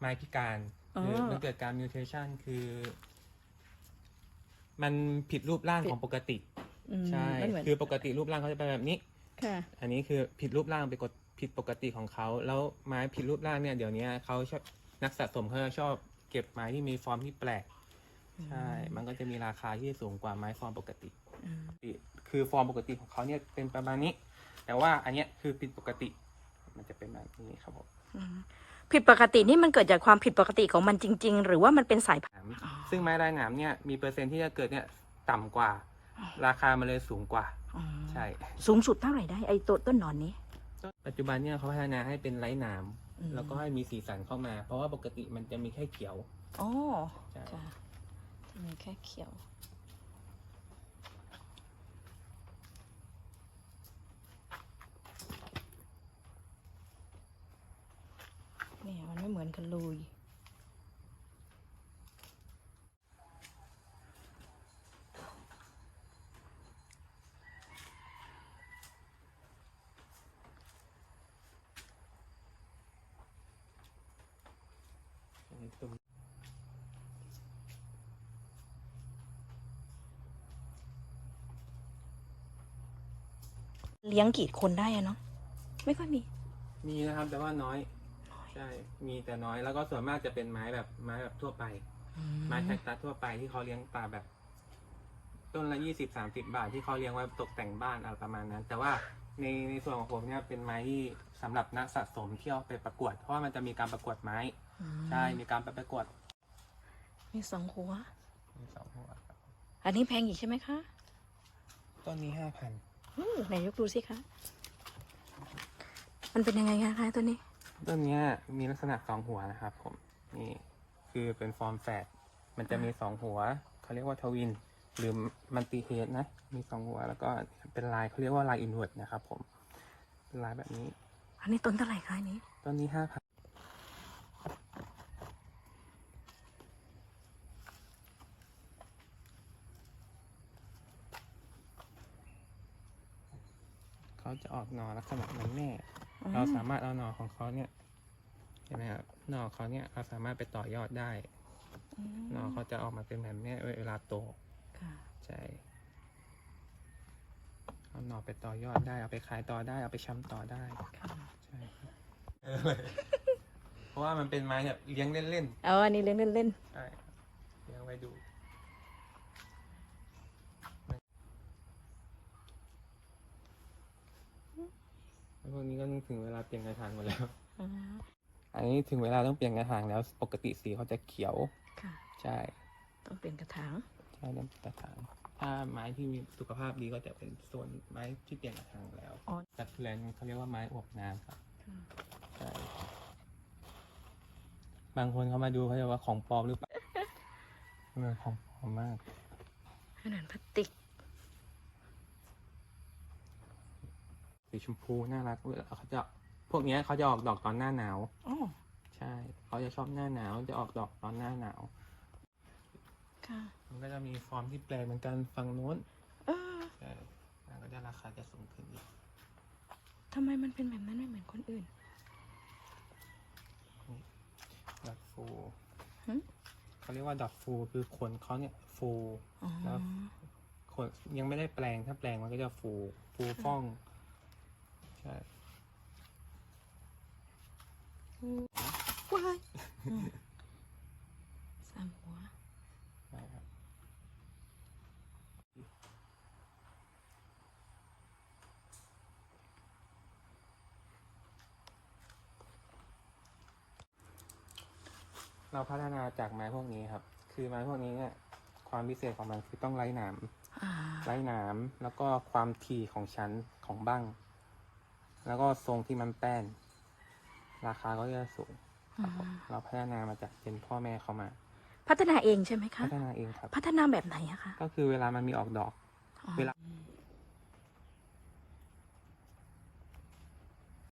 ไม้พิการอ๋อคือมันเกิดการมิวเทชันคือ มันผิดรูปร่างของปกติ อืมใช่ มันเหมือนคือปกติรูปร่างเขาจะเป็นแบบนี้ ค่ะ อันนี้คือผิดรูปร่างไปกดผิดปกติของเขา แล้วไม้ผิดรูปร่างเนี่ยเดี๋ยวนี้เขาชอบนักสะสมเขาจะชอบเก็บไม้ที่มีฟอร์มที่แปลก ใช่ มันก็จะมีราคาที่สูงกว่าไม้ฟอร์มปกติ อืม คือฟอร์มปกติของเขาเนี่ยเป็นประมาณนี้ แต่ว่าอันเนี้ยคือผิดปกติ มันจะเป็นแบบนี้ครับผม อืม ผิดปกตินี่มันเกิดจากความผิดปกติของมันจริง ๆ หรือว่ามันเป็นสายพันธุ์หนามซึ่งไม้ลายหนามเนี่ยมีเปอร์เซ็นต์ที่จะเกิดเนี่ยต่ำกว่า ราคามันเลยสูงกว่า อ๋อใช่ สูงสุดเท่าไหร่ได้ไอ้ตัวต้นหนอนนี้ ปัจจุบันเนี่ยเขาพัฒนาให้เป็นไร้หนามอืม แล้วก็ให้มีสีสันเข้ามา เพราะว่าปกติมันจะมีแค่เขียว อ๋อใช่ค่ะจะมีแค่เขียว เนี่ยมันไม่เหมือน กันเลยตรงเลี้ยงกี่คนได้อะเนาะไม่ค่อยมี มีนะครับ แต่ว่าน้อย ใช่ มีแต่น้อยแล้วก็ส่วนมากจะเป็นไม้แบบไม้แบบทั่วไปไม้แคคตัสทั่วไปที่เขาเลี้ยงปลาแบบ ต้นละยี่สิบสามสิบาทที่เขาเลี้ยงไว้ตกแต่งบ้านอะไรประมาณนั้น แต่ว่าในในส่วนของผมเนี่ยเป็นไม้ที่สำหรับนักสะสมที่เอาไปประกวด เพราะว่ามันจะมีการประกวดไม้ อืมใช่ มีการไปประกวดมีสองหัว มีสองหัวครับอันนี้แพงอีกใช่ไหมคะต้นนี้ห้าพัน อู้ไหนยกดูสิคะ มันเป็นยังไงคะตัวนี้ ต้นเนี้ยมีลักษณะสองหัวนะครับผมนี่คือเป็นฟอร์มแฝดมันจะมีสองหัวเขาเรียกว่าทวิน หรือมันติเฮดนะ มีสองหัวแล้วก็เป็นลายเขาเรียกว่าลายอินเวอร์ตนะครับผมเป็นลายแบบนี้ อันนี้ต้นเท่าไหร่คะอันนี้ต้นนี้ห้าพันเขาจะออกหนอลักษณะเหมือนแม่ เราสามารถเอาหน่อของเขาเนี่ยเห็นไหมครับหน่อเขาเนี่ยเราสามารถไปต่อยอดได้หน่อเขาจะออกมาเป็นแบบเนี้ยเวลาโตค่ะใช่เอาหน่อไปต่อยอดได้เอาไปขายต่อได้เอาไปชำต่อได้ค่ะใช่ครับเพราะว่ามันเป็นไม้แบบเลี้ยงเล่นเอาอันนี้เล่นเล่นเล่นๆใช่ครับเลี้ยงไว้ดู แล้วพวกนี้ก็ถึงเวลาเปลี่ยนกระถางหมดแล้ว อ่าอันนี้ถึงเวลาต้องเปลี่ยนกระถางแล้ว ปกติสีเขาจะเขียว ค่ะ ใช่ต้องเปลี่ยนกระถาง ใช่ต้องเปลี่ยนกระถาง ถ้าไม้ที่มีสุขภาพดีก็จะเป็นส่วนไม้ที่เปลี่ยนกระถางแล้วอ๋อ จัดแลนเขาเรียกว่าไม้อวบน้ำครับ ค่ะใช่บางคนเขามาดูเขาจะว่าของปลอมหรือเปล่ามันเป็นของปลอมมาก ขนาดพลาสติก สีชมพูน่ารักเวลาเขาจะพวกเนี้ยเขาจะออกดอกตอนหน้าหนาวอ๋อใช่เขาจะชอบหน้าหนาวจะออกดอกตอนหน้าหนาว ค่ะ มันก็จะมีฟอร์มที่แปลกเหมือนกันฝั่งนู้นเออใช่แล้วก็จะราคาจะสูงขึ้นอีกทำไมมันเป็นแบบนั้นไม่เหมือนคนอื่นดอกฟูหึเขาเรียกว่าดอกฟูคือขนเขาเนี่ยฟูอ๋อแล้วขนยังไม่ได้แปลงถ้าแปลงมันก็จะฟูฟูฟ่อง ใช่ว้ายอืมสามหัวใช่ครับเราพัฒนาจากไม้พวกนี้ครับ คือไม้พวกนี้เนี่ยความพิเศษของมันคือต้องไร้หนามอ่าไร้หนามแล้วก็ความถี่ของชั้นของบั้ง แล้วก็ทรงที่มันแป้น ราคาก็จะสูงครับผมเราพัฒนามาจากเป็นพ่อแม่เขามา พัฒนาเองใช่ไหมคะ พัฒนาเองครับ พัฒนาแบบไหนอะคะ ก็คือเวลามันมีออกดอกอ๋อเวลา